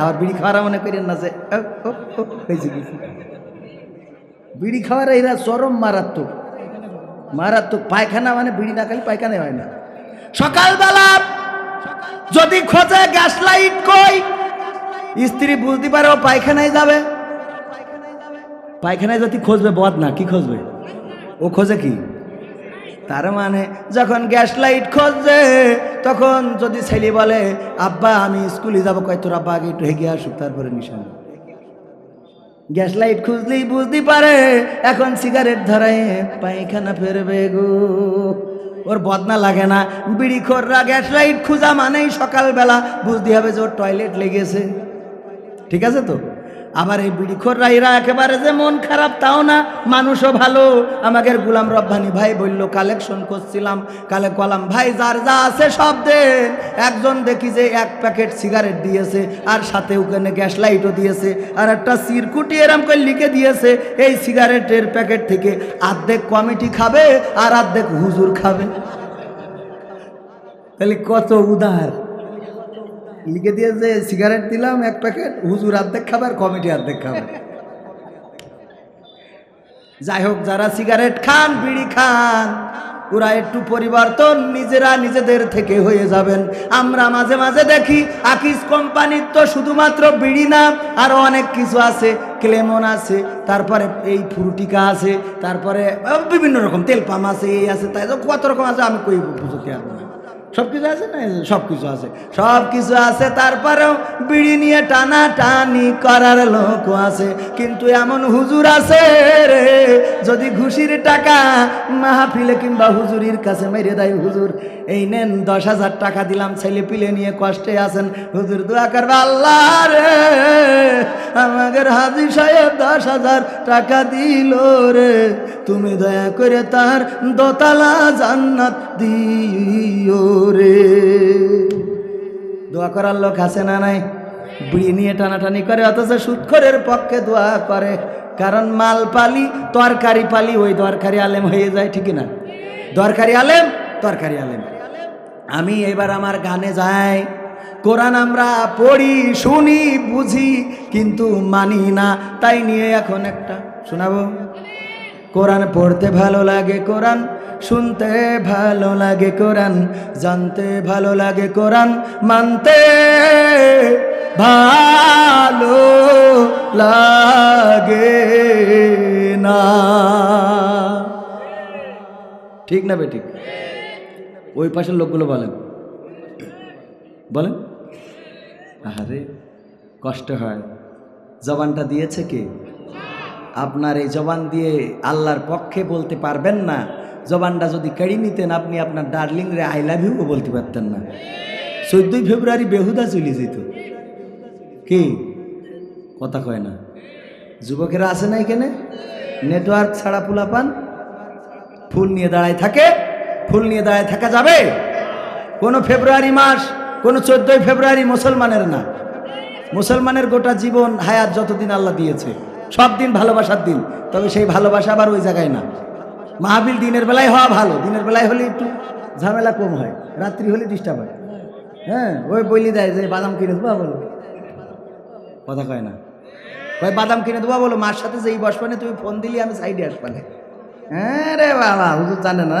আবার বিড়ি খাওয়ারা মনে করেন না যে বিড়ি খাওয়ার এরা চরম মারাত্মক। মারাত্মক। পায়খানা মানে বিড়ি না খালি পায়খানা হয় না। সকালবেলা যদি খোঁজে গ্যাস লাইট কই, স্ত্রী বুঝতে পারে ও পায়খানায় যাবে। পায়খানায় যদি খোঁজবে, বদ না, কি খোঁজবে? ও খোঁজে কি? তার মানে যখন গ্যাস লাইট খোঁজে তখন যদি ছেলে বলে, আব্বা, আমি স্কুলে যাব, কয় তোর আব্বা আগে একটু হেগে আসুক, তারপরে নিশান। গ্যাস লাইট খুঁজলেই বুঝতে পারে, এখন সিগারেট ধরায় পায়খানা ফেরবে গো। ওর বদনা লাগে না, বিড়ি খোররা গ্যাস লাইট খুঁজা মানেই সকালবেলা বুঝতে হবে যে ওর টয়লেট লেগেছে। ঠিক আছে তো? আবার এই বিড়িখোররা এরা একেবারে যে মন খারাপ, তাও না। মানুষও ভালো। আমাকে গুলাম রব্বানি ভাই বলল, কালেকশন করছিলাম। কালে কলাম, ভাই, যার যা আছে সব দেন একজন দেখি যে এক প্যাকেট সিগারেট দিয়েছে, আর সাথে ওখানে গ্যাস লাইটও দিয়েছে, আর একটা সিরকুটি এরম করে লিখে দিয়েছে, এই সিগারেটের প্যাকেট থেকে আর্ধেক কমিটি খাবে, আর আর্ধেক হুজুর খাবে। তাহলে কত উদার। লিখে দিয়ে যে সিগারেট দিলাম এক প্যাকেট হুজুর অর্ধেক খাবার কমিটি অর্ধেক খাবার যাই হোক, যারা সিগারেট খান, বিড়ি খান, ওরা একটু পরিবর্তন, নিজেরা নিজেদের থেকে হয়ে যাবেন। আমরা মাঝে মাঝে দেখি, আকিস কোম্পানির তো শুধুমাত্র বিড়ি না, আরও অনেক কিছু আছে, ক্লেমন আছে, তারপরে এই ফুরুটিকা আছে, তারপরে বিভিন্ন রকম তেল পাম আছে, এই আছে, তাই কত রকম আছে, আমি কই বুঝতে পারব না। সব কিছু আছে না? সব কিছু আছে। সব কিছু আছে, তারপরেও বিড়ি নিয়ে টানা টানি করার লোক আছে। কিন্তু এমন হুজুর আছে রে, যদি ঘুষির টাকা মাহফিলে কিংবা হুজুরির কাছে মেরে দেয় হুজুর, এই নেন দশ হাজার টাকা দিলাম, ছেলে পিলে নিয়ে কষ্টে আছেন। হুজুর দোয়া করবে, আল্লাহ রে, আমাদের হাজি সাহেব দশ হাজার টাকা দিল রে। তুমি দয়া করে তার দোতলা জান্নাত দিও। রে। দোয়া করার লোক আছে না নাই? বিড়ি নিয়ে টানাটানি করে, অথচ সুৎখরের পক্ষে দোয়া করে। কারণ মাল পালি, তরকারি পালি, ওই দরকারি আলেম হয়ে যায়, ঠিক না? দরকারি আলেম, তরকারি আলেম। আমি এবার আমার গানে যাই। কোরআন আমরা পড়ি, শুনি, বুঝি, কিন্তু মানি না, তাই নিয়ে এখন একটা, শোনাবো? কোরআন পড়তে ভালো লাগে, কোরআন শুনতে ভালো লাগে কোরআন, জানতে ভালো লাগে কোরআন, মানতে ভালো লাগে না। ঠিক না বে ঠিক? ওই পাশের লোকগুলো বলেন। বলেন। আরে কষ্ট হয়। জবানটা দিয়েছে কে? আপনার এই জবান দিয়ে আল্লাহর পক্ষে বলতে পারবেন না। জবানটা যদি কেড়ে নিতেন, আপনি আপনার ডার্লিং রে আই লাভ ইউও বলতে পারতেন না। চোদ্দই ফেব্রুয়ারি বেহুদা চলে যেত। কি? কথা কয় না। যুবকেরা আছে না এখানে? নেটওয়ার্ক ছাড়া পোলা পান ফুল নিয়ে দাঁড়ায় থাকে? ফুল নিয়ে দাঁড়ায় থাকা যাবে? কোনো ফেব্রুয়ারি মাস, কোনো চোদ্দই ফেব্রুয়ারি মুসলমানের না। মুসলমানের গোটা জীবন, হায়াত যতদিন আল্লাহ দিয়েছে, সব দিন ভালোবাসার দিন। তবে সেই ভালোবাসা আবার ওই জায়গায় না। মাহাবিল দিনের বেলায় হওয়া ভালো, দিনের বেলায় হলে একটু ঝামেলা কম হয়, রাত্রি হলে ডিস্টার্ব হয়। হ্যাঁ ওই বলি দেয় যে বাদাম কিনে দেবো বলো। কথা কয় না। কয়, বাদাম কিনে দেবো বলো, মার সাথে যেই বসবানে তুমি ফোন দিলি, আমি সাইডে আসবানে হ্যাঁ রে বাবা, হুজুর জানে না।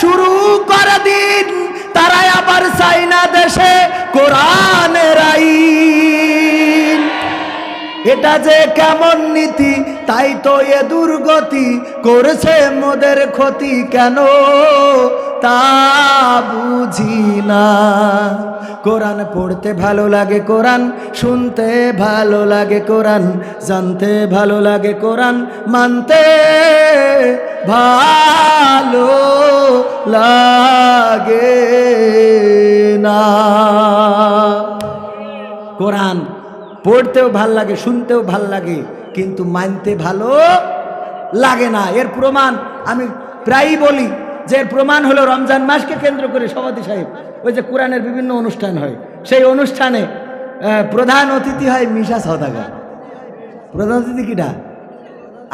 শুরু করে দিন, তারাই আবার চাই না দেশে কোরআনের এটা যে কেমন নীতি, তাই তো এ দুর্গতি করেছে মোদের ক্ষতি কেন? তা বুঝি না। কোরআন পড়তে ভালো লাগে কোরআন, শুনতে ভালো লাগে কোরআন, জানতে ভালো লাগে কোরআন, মানতে ভালো লাগে না। কোরআন পড়তেও ভালো লাগে, শুনতেও ভালো লাগে, কিন্তু মানতে ভালো লাগে না। এর প্রমাণ আমি প্রায়ই বলি যে এর প্রমাণ হলো রমজান মাসকে কেন্দ্র করে সভাপতি সাহেব। ওই যে কোরআনের বিভিন্ন অনুষ্ঠান হয়। সেই অনুষ্ঠানে প্রধান অতিথি হয় মিশা সদাগর প্রধান অতিথি কিটা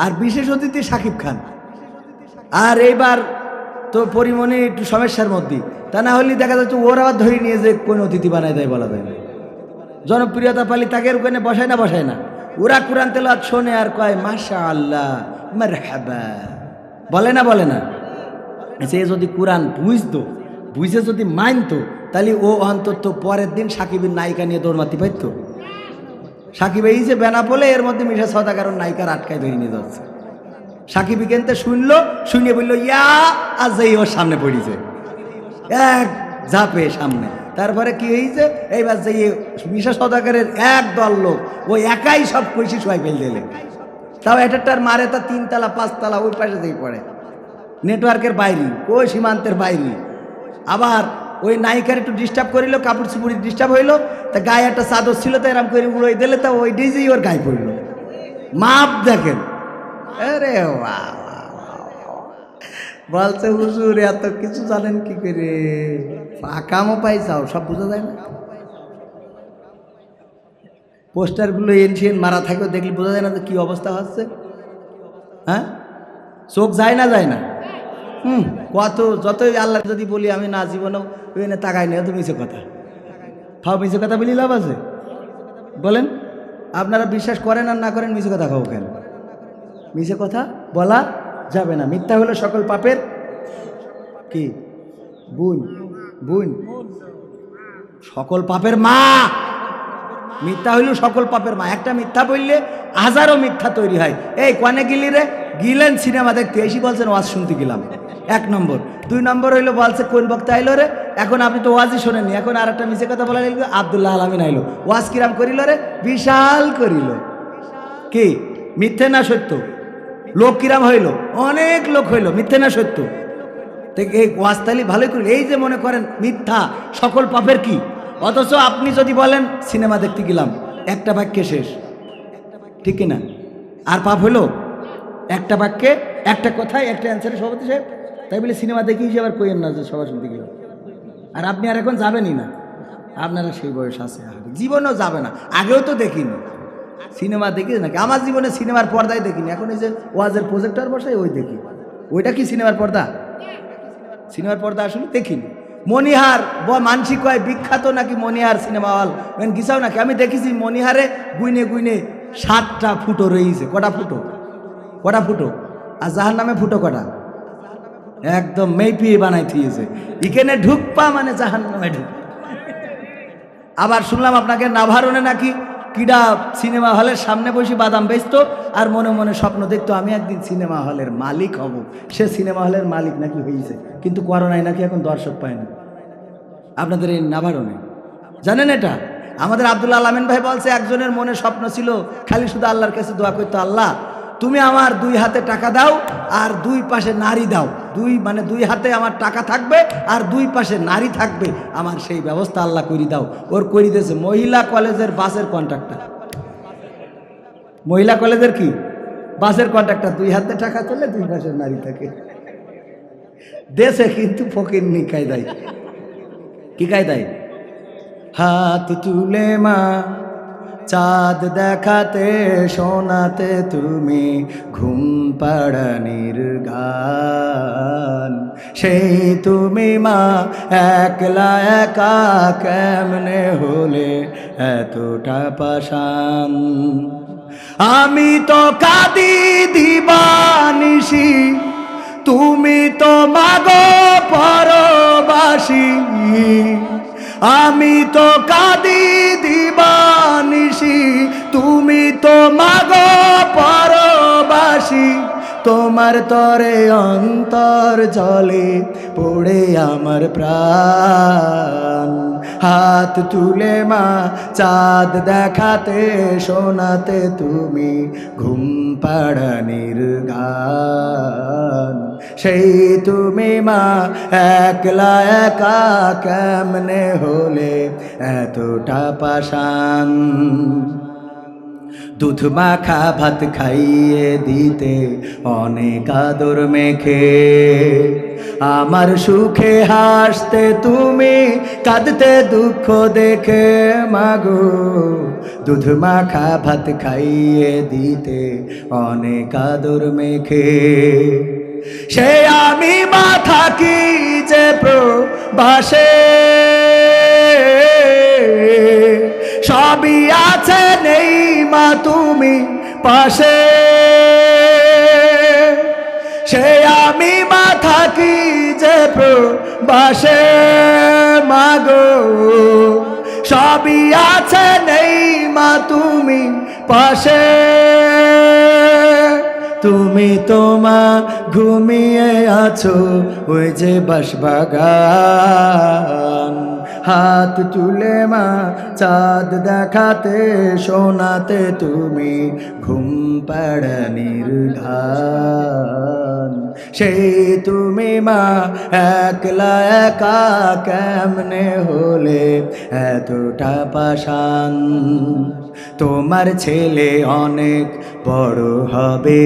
আর বিশেষ অতিথি সাকিব খান। আর এইবার তো পরিমণি একটু সমস্যার মধ্যে। তা না হলে দেখা যাচ্ছে ওর আবার ধরে নিয়ে যে কোন অতিথি বানায় দেয় বলা যায় না। জনপ্রিয়তা পালি তাকে ওখানে বসায় না বসায় না। ওরা কোরআন তেলাওয়াত শোনে আর কয় মাশা আল্লাহ বলে না বলে না। সে যদি কোরআন বুঝতো, বুঝে যদি মানতো, তাহলে ও অন্তত পরের দিন সাকিবের নায়িকা নিয়ে দৌড়মাতি পাইতো সাকিব এই যে বেনা বেনাপোলে, এর মধ্যে মিশা সদাগার নায়িকার আটকায় ধরে নিয়ে যাচ্ছে। সাকিব কেনতে শুনলো, শুনে বলল, ইয়া আর যেই ওর সামনে পড়িছে। এক ঝাপে সামনে। তারপরে কি হয়েছে এইবার যে মিশা সদাগরের এক দল লোক ও একাই সব কইসি শোয়াই ফেল দিলে। তাও এটার মারে তা তিনতলা, পাঁচতলা, ওই পাশে দিয়ে পড়ে। নেটওয়ার্কের বাইরে, ওই সীমান্তের বাইরে। আবার ওই নায়িকার একটু ডিস্টার্ব করিল, কাপড় চুপুরি ডিস্টার্ব হইল, তা গায়ে একটা চাদর ছিল, তো এরম করে উড়োই দিলে, তা ওই ডিজেই ওর গায়ে পড়ল। মাপ দেখেন আরে বলছে, হুজুর, এত কিছু জানেন কি করে? ফাঁকামও পাইছাও সব বোঝা যায় না? পোস্টারগুলো এনশিয়েন মারা থাকেও দেখলে বোঝা যায় না যে কী অবস্থা হচ্ছে। হ্যাঁ? চোখ যায় না যায় না? হুম, কত, যতই আল্লাহ যদি বলি, আমি না, জীবনেও না তাকাই নেই তো মিছে কথা। খাও মিছে কথা বলি লাভ আছে? বলেন, আপনারা বিশ্বাস করেন আর না করেন, মিছে কথা খাও কেন? মিছে কথা বলা যাবে না। মিথ্যা হলো সকল পাপের কি? বুন। বুন। সকল পাপের মা। মিথ্যা হইল সকল পাপের মা। একটা মিথ্যা বললে হাজারো মিথ্যা তৈরি হয়। এই কনে গিলি রে? গিলেন সিনেমা দেখতে। এসি বলছেন, ওয়াজ শুনতে গেলাম। এক নম্বর। দুই নম্বর হইল, বলছে, কোন বক্তা আইলো রে? এখন আপনি তো ওয়াজই শোনেননি। এখন আর একটা মিশে কথা বলা লাগল আবদুল্লাহ আলমিন আইলো। ওয়াজ কিরাম করিল রে? বিশাল করিল। কি? মিথ্যে না সত্য? লোক কিরাম হইল, অনেক লোক হইল, মিথ্যে না সত্য। এই ওয়াস্তালি ভালোই করল। এই যে মনে করেন, মিথ্যা সকল পাপের কি? অথচ আপনি যদি বলেন, সিনেমা দেখতে গেলাম, একটা বাক্যে শেষ। ঠিক কিনা? আর পাপ হলো একটা বাক্যে, একটা কথায়, একটা অ্যান্সারে সভাপতি সাহেব, তাই বলে সিনেমা দেখেই যে আবার কইেন না যে সভা শুনতে গেলাম। আর আপনি আর এখন যাবেনই না। আপনারা সেই বয়স আছে জীবনেও যাবে না। আগেও তো দেখিনি। সিনেমা দেখি নাকি? আমার জীবনে সিনেমার পর্দায় দেখিনি। এখন এই যে ওয়াজের প্রজেক্টর বসাই, ওই দেখি। ওইটা কি সিনেমার পর্দা? সিনেমার পর্দা আসলে দেখিনি। মনিহার ব মানসিক হয় বিখ্যাত নাকি মনিহার সিনেমা হল? গিসাও নাকি? আমি দেখেছি মনিহারে গুইনে গুইনে সাতটা ফুটো রয়েছে। কটা ফুটো? কটা ফুটো? আর যাহার নামে ফুটো কটা? একদম মেপিয়ে বানাই থিয়েছে। এখানে ঢুকপা মানে জাহান নামে ঢুক আবার শুনলাম আপনাকে নাভারণে নাকি কিডা সিনেমা হলের সামনে বসে বাদাম বেচতো, আর মনে মনে স্বপ্ন দেখত, আমি একদিন সিনেমা হলের মালিক হব। সে সিনেমা হলের মালিক নাকি হয়েছে কিন্তু করোনায় নাকি এখন দর্শক পায় না আপনাদের এই নাভারণে জানেন এটা? আমাদের আব্দুল আলমিন ভাই বলছে, একজনের মনে স্বপ্ন ছিল, খালি শুধু আল্লাহর কাছে দোয়া করতো আল্লাহ তুমি আমার দুই হাতে টাকা দাও আর দুই পাশে নারী দাও। দুই মানে দুই হাতে আমার টাকা থাকবে আর দুই পাশে নারী থাকবে। আমার সেই ব্যবস্থা আল্লাহ করি দাও। ওর করি দিয়েছে মহিলা কলেজের বাসের কন্ট্রাক্টর। মহিলা কলেজের কি? বাসের কন্ট্রাক্টর। দুই হাতে টাকা চলে, দুই পাশে নারী থাকে। দেশে কিন্তু ফকির নি কায়দায়। কি কায়দায়? হাত তুলে মা চাঁদ দেখাতে, শোনাতে তুমি ঘুম পাড়ানির গান সেই তুমি মা, একলা একা কেমনে হলে এতটা পাশান আমি তো কাদি দিবানিসি তুমি তো মাগো পরবাসী। আমি তো কাদি দিবানিসি তুমি তো মাগো তোমার তরে অন্তর জলে পড়ে আমার প্রাণ। হাত তুলে মা, চাঁদ দেখাতে, শোনাতে তুমি ঘুম পাড়ানির গান সেই তুমি মা, একলা একা কেমনে হলে এতটা পাশান দুধ মাখা ভাত খাইয়ে দিতে অনেক আদর মেখে। আমার সুখে হাসতে তুমি কাঁদতে দুঃখ দেখে, মাগো। দুধ মাখা ভাত খাইয়ে দিতে অনেক আদর মেখে। সে আমি মা থাকি যে প্রবাসে? সবই আছে নেই মা তুমি পাশে। সে আমি মা থাকি যে বাসে মাগো। সবই আছে নেই মা তুমি পাশে। তুমি তোমা ঘুমিয়ে আছো ওই যে বাসবাগান হাত তুলে মা, চাঁদ দেখাতে, শোনাতে তুমি ঘুম পাড়ানির ধান সেই তুমি মা, একলা একা কেমনে হলে এতটা পাশান তোমার ছেলে অনেক বড় হবে।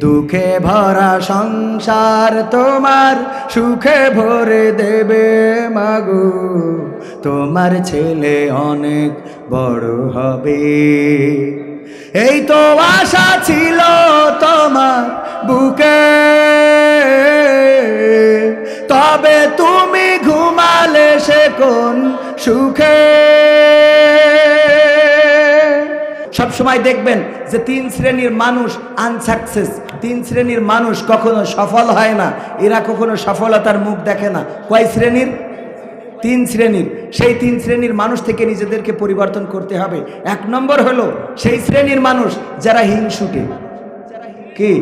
দুঃখে ভরা সংসার তোমার, সুখে ভরে দেবে মাগু। তোমার ছেলে অনেক বড় হবে। এই তো আশা ছিল তোমার বুকে। তবে তুমি ঘুমালে সে কোন সুখে? সব সময় দেখবেন যে তিন শ্রেণির মানুষ আনসাকসেস তিন শ্রেণির মানুষ কখনো সফল হয় না, এরা কখনো সফলতার মুখ দেখে না। কয় শ্রেণির? তিন শ্রেণির। সেই তিন শ্রেণির মানুষ থেকে নিজেদেরকে পরিবর্তন করতে হবে। এক নম্বর হলো, সেই শ্রেণির মানুষ যারা হিংসুটে কি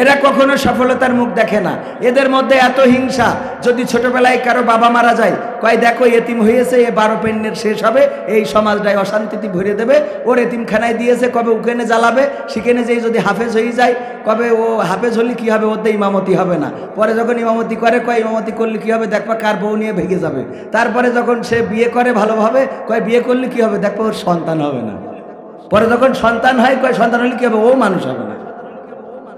এরা কখনো সফলতার মুখ দেখে না। এদের মধ্যে এত হিংসা, যদি ছোটবেলায় কারও বাবা মারা যায়, কয় দেখো এতিম হয়েছে, এ বারো পেন্নের শেষ হবে, এই সমাজটায় অশান্তিতে ভরে দেবে, ওর এতিমখানায় দিয়েছে, কবে উকেনে জ্বালাবে, সেখানে যেই যদি হাফেজ হয়ে যায়, কবে ও হাফেজ হলে কী হবে ওতে ইমামতি হবে না। পরে যখন ইমামতি করে, কয় ইমামতি করলে কী হবে, দেখবা কার বউ নিয়ে ভেঙে যাবে। তারপরে যখন সে বিয়ে করে ভালোভাবে, কয় বিয়ে করলে কী হবে, দেখবা ওর সন্তান হবে না। পরে যখন সন্তান হয়, কয় সন্তান হলে কী হবে, ও মানুষ হবে না।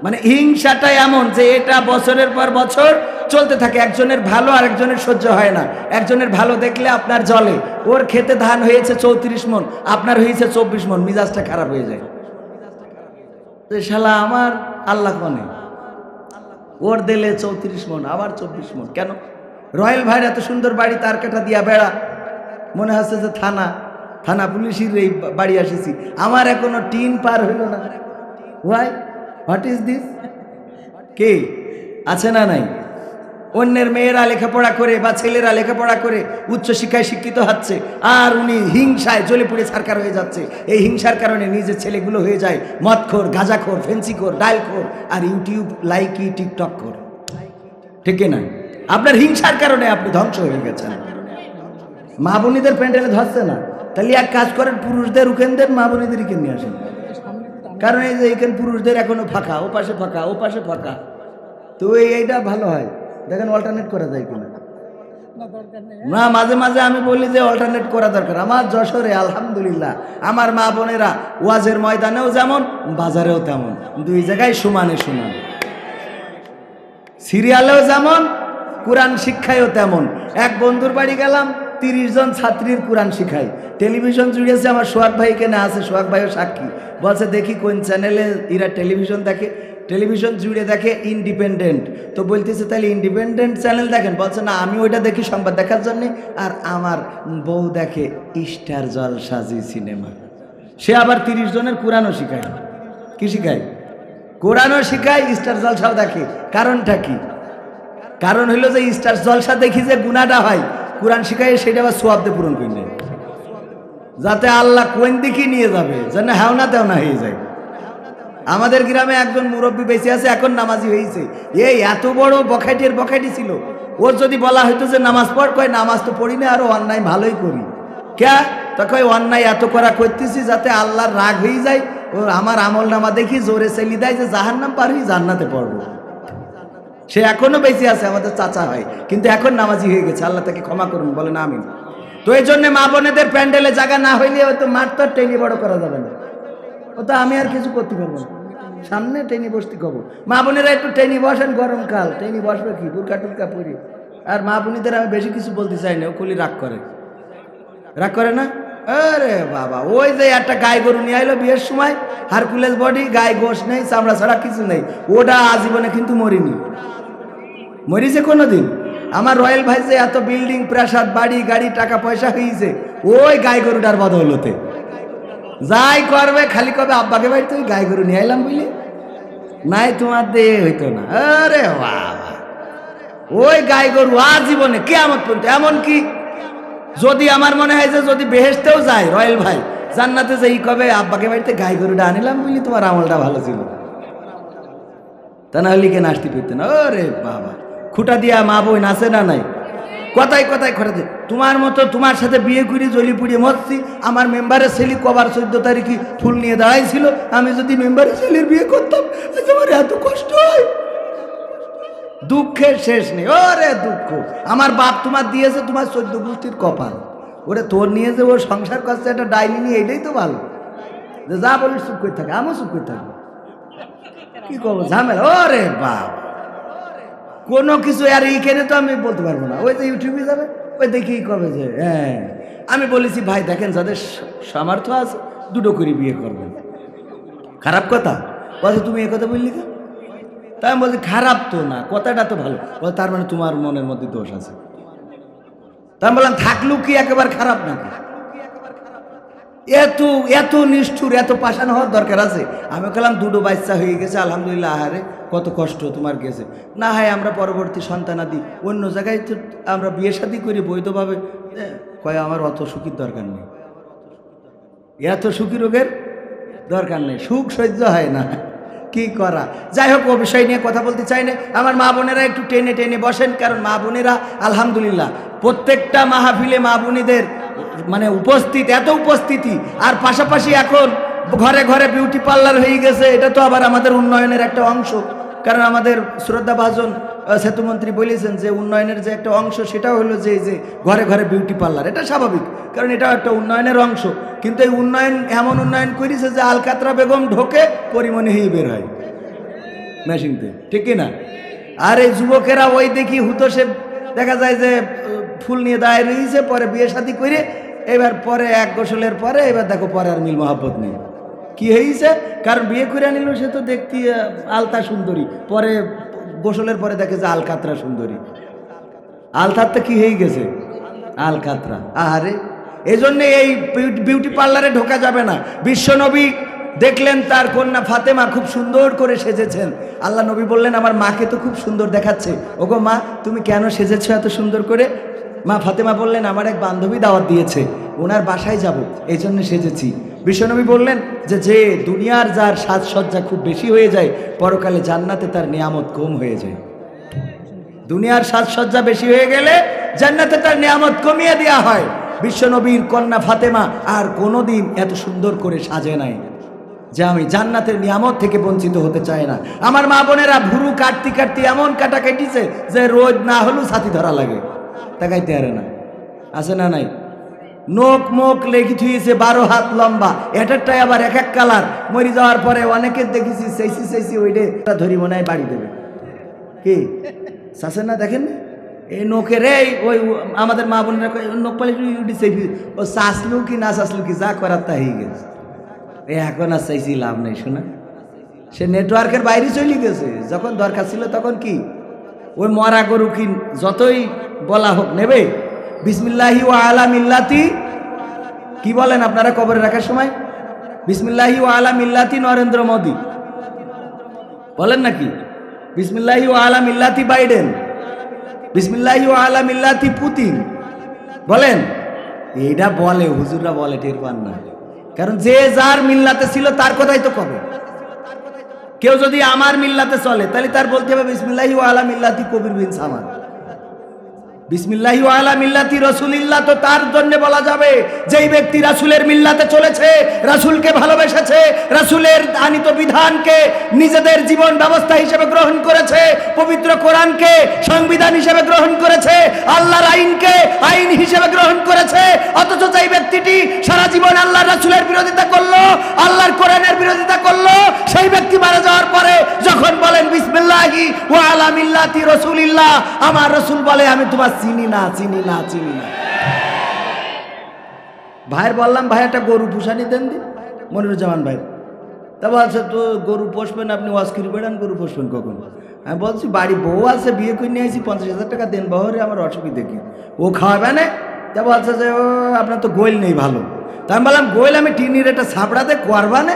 মানে হিংসাটা এমন যে এটা বছরের পর বছর চলতে থাকে। একজনের ভালো আর একজনের সহ্য হয় না। একজনের ভালো দেখলে আপনার জলে ওর খেতে ধান হয়েছে চৌত্রিশ মন, আপনার হয়েছে চব্বিশ মন, মিজাজটা খারাপ হয়ে যায়। শালা আমার আল্লাহ মনে ওর দিলে চৌত্রিশ মন, আবার চব্বিশ মন। কেন? রয়্যাল ভাইয়ের এত সুন্দর বাড়ি, তার কাটা দিয়া বেড়া। মনে হচ্ছে যে থানা থানা পুলিশের এই বাড়ি এসেছি আমার এখনও টিন পার হইল না। ওয়াই হোয়াট ইজ দিস কে? আছে না নাই? অন্যের মেয়েরা লেখাপড়া করে বা ছেলেরা লেখাপড়া করে উচ্চশিক্ষায় শিক্ষিত হচ্ছে, আর উনি হিংসায় জ্বলে পুড়ে সরকার হয়ে যাচ্ছে। এই হিংসার কারণে নিজের ছেলেগুলো হয়ে যায় মদখোর, গাঁজাখোর, ফেন্সিখোর ডাইলখোর আর ইউটিউব, লাইকি, টিকটক খোর। ঠিক না আপনার হিংসার কারণে আপনি ধ্বংস হয়ে গেছেন। মা বোনীদের প্যান্ডেলে ধরছে না। তাহলে এক কাজ করেন, পুরুষদের উখেন দেন মা বোনীদেরকে নিয়ে আসেন। কারণ এই যে এইখানে পুরুষদের এখনও ফাঁকা, ও পাশে ফাঁকা, ও পাশে ফাঁকা। তো এইটা ভালো হয়। দেখেন অল্টারনেট করা যায় কিনা। না, মাঝে মাঝে আমি বলি যে অল্টারনেট করা দরকার। আমার যশোরে, আলহামদুলিল্লাহ, আমার মা বোনেরা ওয়াজের ময়দানেও যেমন, বাজারেও তেমন। দুই জায়গায় সমানে সমান। সিরিয়ালেও যেমন, কোরআন শিক্ষায়ও তেমন। এক বন্ধুর বাড়ি গেলাম তিরিশ জন ছাত্রীর কোরআন শিখাই। টেলিভিশন জুড়েছে আমার সোহাগ ভাই কেনা আছে সোহাগ ভাইও সাক্ষী। বলছে, দেখি কোন চ্যানেলে এরা টেলিভিশন দেখে, টেলিভিশন জুড়ে দেখে ইন্ডিপেন্ডেন্ট তো বলতেছে, তাহলে ইন্ডিপেন্ডেন্ট চ্যানেল দেখেন? বলছে, না, আমি ওইটা দেখি সংবাদ দেখার জন্যে, আর আমার বউ দেখে স্টার জলসা জি সিনেমা। সে আবার তিরিশ জনের কোরআনও শিখায়। কি শিখায়? কোরআনও শিখায়, স্টার জলসাও দেখে। কারণটা কি? কারণ হইল যে স্টার জলসা দেখি যে গুণাটা হয়। কোরআন শিখাই সেটা আবার সোয়াবদে পূরণ করে যাতে আল্লাহ কোন দিকে নিয়ে যাবে, যেন হেওনা তেওনা হয়ে যায়। আমাদের গ্রামে একজন মুরব্বী বেঁচে আছে, এখন নামাজি হয়েছে। এই এত বড় বখাইটের বখাইটি ছিল। ওর যদি বলা হইতো যে নামাজ পড়, কয়, নামাজ তো পড়ি না, আরও অন্যায় ভালোই করি। কয়? অন্যায় এত করা করতেছি যাতে আল্লাহর রাগ হয়ে যায়। ও আমার আমল নামা দেখি জোরে সেলি দেয় যে জাহার নাম পার হয়ে জান্নাতে পড়ব। সে এখনও বেঁচে আছে, আমাদের চাচা হয় কিন্তু এখন নামাজি হয়ে গেছে, আল্লাহ তাকে ক্ষমা করুন বলে না আমি তো এই জন্য মা বোনেদের প্যান্ডেলে জায়গা না হইলে হয়তো মাঠ তো টেনে বড় করা যাবে না। ও তো আমি আর কিছু করতে পারব না। সামনে টেনে বসতে কব। মা বোনেরা একটু টেনে বসেন গরমকাল টেনে বসবে কি? বুরকা টুরকা পরি। আর মা বোনীদের আমি বেশি কিছু বলতে চাই না, ও কুলি রাগ করে। রাগ করে না? আরে বাবা, ওই যে একটা গাই গরু নিয়ে আইলো বিয়ের সময়, হারকুলেস বডি, গায়ে গোশ নেই, চামড়া ছাড়া কিছু নেই। ওটা আজীবনে কিন্তু মরিনি। মরিছে কোনোদিন? আমার রয়্যাল ভাই যে এত বিল্ডিং, প্রাসাদ, বাড়ি, গাড়ি, টাকা, পয়সা হয়েছে ওই গাই গরুটার বদৌলতে। যাই করবে, খালি কবে আব্বাকে বাড়িতে ওই গাই গরু নিয়ে আইলাম বুঝলি? নাই তোমার দিয়ে হইতো না। আরে বাবা। ওই গাই গরু আজীবনে কেমন পর্যন্ত, এমন কি? যদি আমার মনে হয় যে যদি বেহেসতেও যায় রয়্যাল ভাই, জান্নাতে যে ই কবে আব্বাকে বাড়িতে গাই গরুটা আনিলাম বুঝলি, তোমার আমলটা ভালো ছিল। তা না হলে কে নাচতে পেতে না ওরে বাবা। খুঁটা দিয়া মা বই নাচে না নাই? কথায় কথায় খরচে তোমার মতো তোমার সাথে বিয়ে করে, জলি পুড়িয়ে মরছি, আমার মেম্বারের ছেলে কবার চোদ্দ তারিখে ফুল নিয়ে দাঁড়াইছিল, আমি যদি মেম্বারের ছেলের বিয়ে করতাম আমার এত কষ্ট হয়। দুঃখের শেষ নেই। ওরে দুঃখ। আমার বাপ তোমার দিয়েছে তোমার চোদ্দ গোষ্ঠীর কপাল। ওরে তোর নিয়ে যে ওর সংসার করছে একটা ডাইনি নিয়ে এটাই তো ভালো। যা বলিস চুপ করে থাকে, আমিও চুপ করে থাকব। কি করব? ঝামেলা। ওরে বাপ কোনো কিছু, আর এইখানে তো আমি বলতে পারব না। ওই যে ইউটিউবে যাবে, ওই দেখেই কবে যে হ্যাঁ। আমি বলেছি, ভাই, দেখেন, যাদের সামর্থ্য আছে, দুটো করে বিয়ে করবেন। খারাপ কথা? বলছে, তুমি এ কথা বললি কেন? তাই আমি বলছি, খারাপ তো না, কথাটা তো ভালো। বল, তার মানে তোমার মনের মধ্যে দোষ আছে। তাই আমি বললাম থাকলেও কি একেবারে খারাপ নাকি? এত এত নিষ্ঠুর, এত পাশানো হওয়ার দরকার আছে। আমি বললাম, দুটো বাচ্চা হয়ে গেছে, আলহামদুলিল্লাহ, আহারে। কত কষ্ট তোমার গেছে। না হয় আমরা পরবর্তী সন্তানাদি অন্য জায়গায় তো আমরা বিয়ে শাদি করি বৈধভাবে। কয় আমার অত সুখীর দরকার নেই। এত সুখী রোগের দরকার নেই। সুখ সহ্য হয় না। কি করা? যাই হোক, ও বিষয় নিয়ে কথা বলতে চাই না। আমার মা বোনেরা একটু টেনে টেনে বসেন, কারণ মা বোনেরা, আলহামদুলিল্লাহ, প্রত্যেকটা মাহফিলে মা বোনীদের মানে উপস্থিত, এত উপস্থিতি। আর পাশাপাশি এখন ঘরে ঘরে বিউটি পার্লার হয়ে গেছে, এটা তো আবার আমাদের উন্নয়নের একটা অংশ। কারণ আমাদের শ্রদ্ধা ভাজন সেতুমন্ত্রী বলেছেন যে উন্নয়নের যে একটা অংশ সেটা হলো যে যে ঘরে ঘরে বিউটি পার্লার এটা স্বাভাবিক, কারণ এটাও একটা উন্নয়নের অংশ। কিন্তু এই উন্নয়ন, এমন উন্নয়ন করেছে যে আলকাতরা বেগম ঢোকে, পরিমণি হয়ে বের হয়। মেশিনতে, ঠিক না? আর এই যুবকেরা ওই দেখি হুতো সে দেখা যায় যে ফুল নিয়ে দাঁড়িয়ে রয়েছে, পরে বিয়ে শাদি করে, এবার পরে এক গোসলের পরে, এবার দেখো পরে আর মিল মহাব্বত নেই। কি হয়েছে কারণ বিয়ে করে আনিল সে তো দেখতে আলতা সুন্দরী। পরে গোসলের পরে দেখে যে আলকাতরা সুন্দরী। আলতার তো কি হয়ে গেছে? আলকাতরা। আহারে এই জন্য এই বিউটি- পার্লারে ঢোকা যাবে না। বিশ্বনবী দেখলেন তার কন্যা ফাতেমা খুব সুন্দর করে সেজেছেন। আল্লাহ নবী বললেন, আমার মাকে তো খুব সুন্দর দেখাচ্ছে। ওগো মা, তুমি কেন সেজেছো এত সুন্দর করে? মা ফাতেমা বললেন, আমার এক বান্ধবী দাওয়াত দিয়েছে। ওনার বাসায় যাব। এই জন্য সেজেছি। বিশ্বনবী বললেন যে যে দুনিয়ার যার সাজসজ্জা খুব বেশি হয়ে যায়, পরকালে জান্নাতে তার নিয়ামত কম হয়ে যায়। দুনিয়ার সাজসজ্জা বেশি হয়ে গেলে জান্নাতে তার নিয়ামত কমিয়ে দেওয়া হয়। বিশ্বনবীর কন্যা ফাতেমা আর কোনোদিন এত সুন্দর করে সাজে নাই যে, আমি জান্নাতের নিয়ামত থেকে বঞ্চিত হতে চাই না। আমার মা বোনেরা ভুরু কাটতে কাটতে এমন কাটা কেটেছে যে, রোজ না হলেও ছাতি ধরা লাগে। তাকাইতে আরে না। আছে না নাই? নোক মুখ লেখি থুয়েছে বারো হাত লম্বা। এটারটাই আবার এক এক কালার। মরি যাওয়ার পরে অনেকের দেখেছি সেইসি সেইসি ওইটে ধরি মনে হয় বাড়ি দেবে। কি? শাসেন না দেখেন এই নোকের এই, ওই আমাদের মা বোনেরা নোক পালি সেফি ও শাসলু কি, না শাসলু কি, যা করার তা হয়ে গেছে। এই এখন আর চাইছি লাভ নেই, শোনা। সে নেটওয়ার্কের বাইরে চলে গেছে। যখন দরকার ছিল তখন কি? ওই মরা গরু কি যতই বলা হোক নেবে। বিসমিল্লাহি ও আলা মিল্লাতি। কি বলেন আপনারা কবরে রাখার সময়? বিসমিল্লাহি ও আলা মিল্লাতি নরেন্দ্র মোদী। বলেন নাকি? বিসমিল্লাহি ও আলা মিল্লাতি বাইডেন। বিসমিল্লাহি ও আলা মিল্লাতি পুতিন। বলেন? এইটা বলে, হুজুররা বলে, টের পান না। কারণ যে যার মিল্লাতে ছিল তার কথাই তো কবে? কেউ যদি আমার মিল্লাতে চলে, তাহলে তার বলতে হবে বিসমিল্লাহি আলা মিল্লাতি কবির বিন সামান বিসমিল্লাহি আলা মিল্লাতি রসুলিল্লাহ, তো তার জন্য বলা যাবে, যেই ব্যক্তি রাসুলের মিল্লাতে চলেছে, রাসুলকে ভালোবেসেছে, রাসুলের আনিত বিধানকে নিজেদের জীবন ব্যবস্থা হিসেবে গ্রহণ করেছে, পবিত্র কোরআনকে সংবিধান হিসেবে গ্রহণ করেছে, আল্লাহর আইনকে আইন হিসেবে গ্রহণ করেছে, অথচ যেই ব্যক্তিটি সারা জীবন আল্লাহর রাসুলের বিরোধিতা করল, আল্লাহর কোরআনের বিরোধিতা করল, সেই ব্যক্তি মারা যাওয়ার পরে যখন বলেন, বিসমিল্লাহি ওয়া আলা মিল্লাতি রাসূলিল্লাহ আমার রাসূল বলে, আমি তোমার চিনি না চিনি না চিনি না। ভাইয়ের বললাম, ভাই, একটা গরু পুষানি দেন দিন মনিরুজ্জামান ভাই, তা বলছে, তো গরু পোষবেন আপনি ওয়াস্কির বেড়ান, গরু পোষবেন কখন? আমি বলছি, বাড়ি বউ আছে, বিয়ে করে নিয়ে আসি পঞ্চাশ হাজার টাকা দেন বহরে, আমার অসুবিধে কি? ও খাওয়াবে না। তা বলছে যে, ও, আপনার তো গোয়েল নেই ভালো। তা আমি বললাম, গোয়েল, আমি টিনির একটা ছাপড়াতে করবা না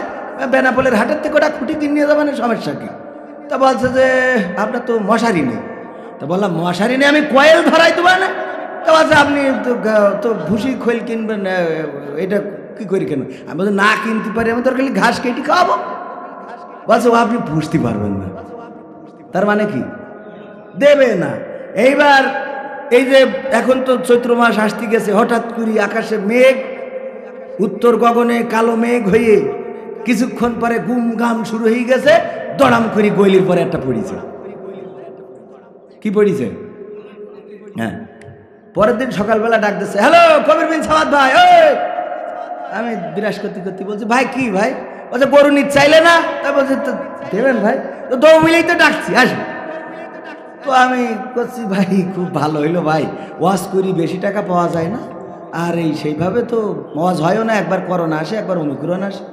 বেনাপোলের হাটের থেকে ওটা খুঁটি কিনে নিয়ে যাবেন সমস্যা কি? তা বলছে যে, আপনার তো মশারি নেই। তা বললাম, মশারি নিয়ে আমি কয়েল ধরাই দেবো না তা বলছে, আপনি তো তো ভুসি খৈল কিনবেন এটা কি করি কেন? আমি বলছি, না কিনতে পারি, আমি তোর খালি ঘাস কেটে খাওয়াবো। বলছে, ও, আপনি বুঝতে পারবেন না। তার মানে কি? দেবে না। এইবার এই যে এখন তো চৈত্র মাস আসতে গেছে, হঠাৎ করি আকাশে মেঘ, উত্তর গগনে কালো মেঘ হয়ে কিছুক্ষণ পরে গুম গাম শুরু হয়ে গেছে, দড়াম করি গইলির পরে একটা পড়িছে। কি পড়িছে? হ্যাঁ। পরের দিন সকালবেলা ডাক দিচ্ছে হ্যালো কবির বিন সামাদ ভাই ওই আমি বিরাস করতে করতে বলছি, ভাই, কি ভাই? বলছে, গরু নিতে চাইলে না? তা বলছে, তো দেবেন ভাই? তো দৌ মিলেই তো ডাকছি আসবে তো আমি করছি, ভাই, খুব ভালো হইল ভাই ওয়াশ করি, বেশি টাকা পাওয়া যায় না। আর এই সেইভাবে তো ওয়াজ হয়ও না, একবার করোনা আসে, একবার অনুকরণ আসে।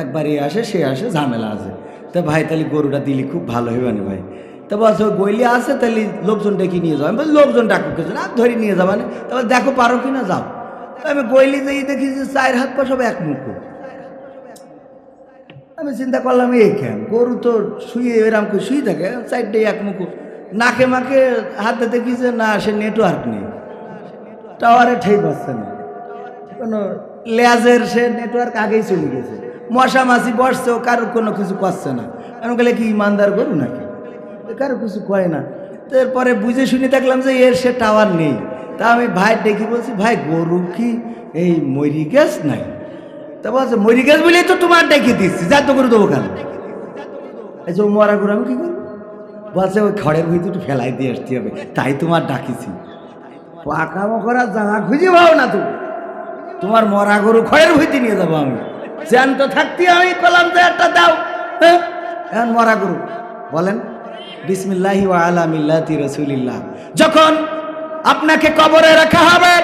একবার এ আসে, সে আসে, ঝামেলা আছে। তো ভাই, তাহলে গরুটা দিলি খুব ভালো হইবে না ভাই? তো বলছে গইলি আছে তাহলে লোকজন ডেকে নিয়ে যাও। আমি বলছি লোকজন ডাকুক কিছু না, ধরে নিয়ে যাবা না। তারপর দেখো পারো কি না যাও আমি গইলি যেই, দেখি যে চায়ের হাত পা সব এক মুখো আমি চিন্তা করলাম এই কেন? গরু তো শুয়ে এরম করে শুয়ে থাকে সাইডে এক মুখো নাকে মাকে হাতে দেখি যে না, সে নেটওয়ার্ক নেই। টাওয়ারে ঠেই পাচ্ছে না। কোনো লেজের সে নেটওয়ার্ক আগেই চলে গেছে। মশা মাছি ও, কারোর কোনো কিছু করছে না। আমি গেলে কি ইমানদার গরু নাকি? কারও কিছু কয় না। তো এরপরে বুঝে শুনে দেখলাম যে এর সে টাওয়ার নেই। তা আমি ভাই ডেকে বলছি, ভাই, গরু কি এই মরি গ্যাস নাই? তা বলছে, মরি গ্যাস বলেই তো তোমার ডেকে দিচ্ছি, যা তো করে দেবো কেন? এই যে মরা গরু, আমি কি করব? বলছে, ওই খড়ের ভিতরে একটু ফেলাই দিয়ে আসতে হবে, তাই তোমার ডাকিছি। পাকা মকরা জায়গা খুঁজে পাও না তুমি। তোমার মরা গরু খড়ের ভিতরে নিয়ে যাব আমি। জ্যান্ত থাকতে আমি কলাম যে একটা দাও হ্যাঁ? এখন মরা গরু, বলেন। বিসমিল্লাহি ওয়া আলা মিল্লাতি রাসূলিল্লাহ। যখন আপনাকে কবরে রাখা হবে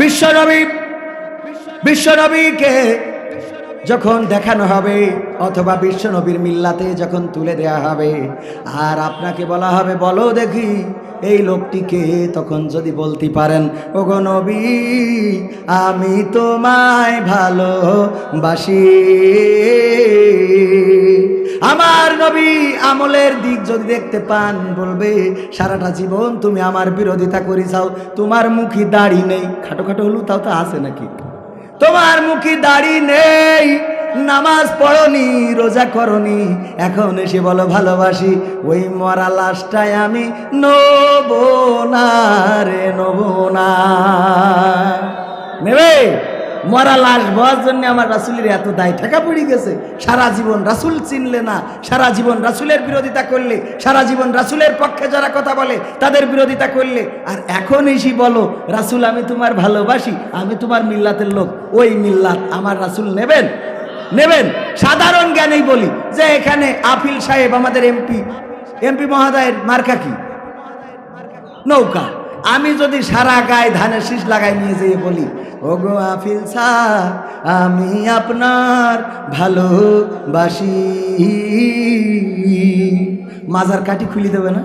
বিশ্বনবী বিশ্বনবীকে যখন দেখানো হবে, অথবা বিশ্বনবীর মিল্লাতে যখন তুলে দেয়া হবে, আর আপনাকে বলা হবে, বলো দেখি, এই লোকটিকে তখন যদি বলতে পারেন, ওগো নবী, আমি তোমায় ভালোবাসি। আমার নবী আমলের দিক যদি দেখতে পান, বলবে, সারাটা জীবন তুমি আমার বিরোধিতা করি চাও তোমার মুখী দাড়ি নেই। খাটো খাটো হলু তাও তো আছে নাকি? তোমার মুখী দাড়ি নেই, নামাজ পড়নি, রোজা করনি, এখন এসে বলো ভালোবাসি, ওই মরা লাশটায় আমি নব না রে, নব না। নেবে? মরা লাশ বয়ার জন্য আমার রাসুলের এত দায় ঠেকা পড়ে গেছে। সারা জীবন রাসুল চিনলে না, সারা জীবন রাসুলের বিরোধিতা করলে, সারা জীবন রাসুলের পক্ষে যারা কথা বলে, তাদের বিরোধিতা করলে। আর এখন এসি বলো, রাসুল, আমি তোমার ভালোবাসি, আমি তোমার মিল্লাতের লোক, ওই মিল্লাত আমার রাসুল নেবেন? নেবেন? সাধারণ জ্ঞানেই বলি যে এখানে আফিল সাহেব, আমাদের এমপি এমপি মহোদয়ের মার্কা কি? নৌকা। আমি যদি সারা গায়ে ধানের শীষ লাগাই নিয়ে যেয়ে বলি গো আফিল স্যার আমি আপনার ভালোবাসি। মাজার কাঠি খুলি দেবে না?